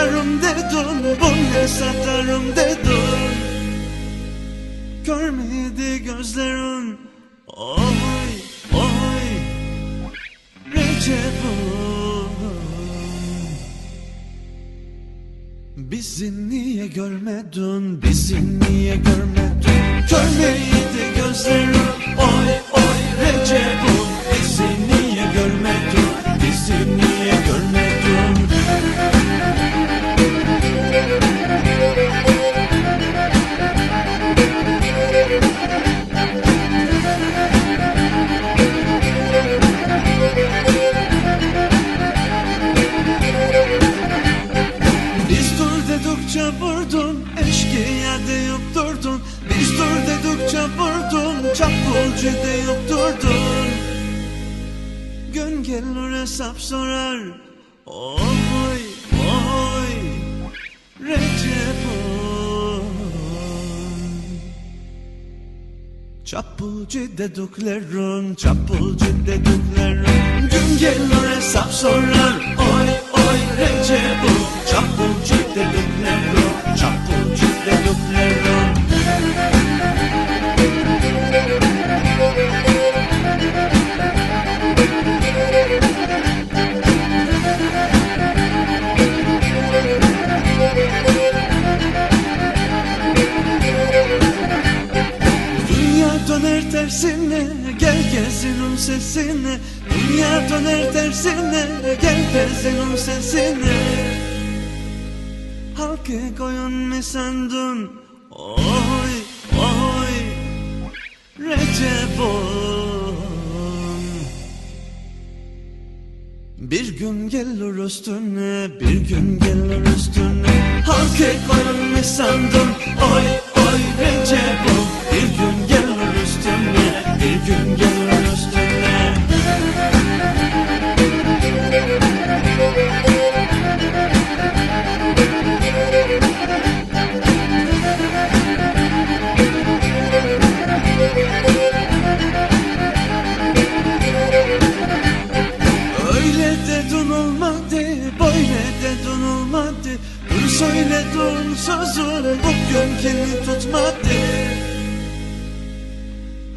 satarım dedin Bunu satarım dedin Görmedi gözlerin Ay ay Recep Bizi niye görmedin Bizi niye görmedin? Vurdun, eşkıya deyip durdun Biz dur dedikçe vurdun, çapulcu deyip durdun Gün gelir hesap sorar Oy oy Recep'im Çapulcu dediklerin, çapulcu dediklerin. Gün gelir hesap sorar Oy sesine Dünya döner tersine gel gezinin sesine. Halkı koyun mu sandın? Oy oy Recep'im bir gün gelir üstüne, bir gün gelir üstüne Halkı koyun mu sandın, oy oy Recep'im Bir gün Dur söyledin sözün bugünkini tutmadı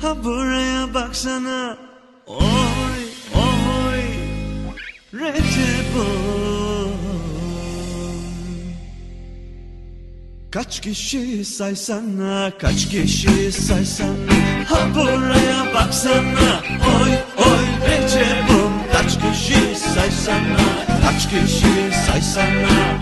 Ha buraya baksana. Oy oy Recep'im Kaç kişi saysana, kaç kişi saysana. Ha buraya baksana, oy oy Recep'im Kaç kişi saysana, kaç kişi saysana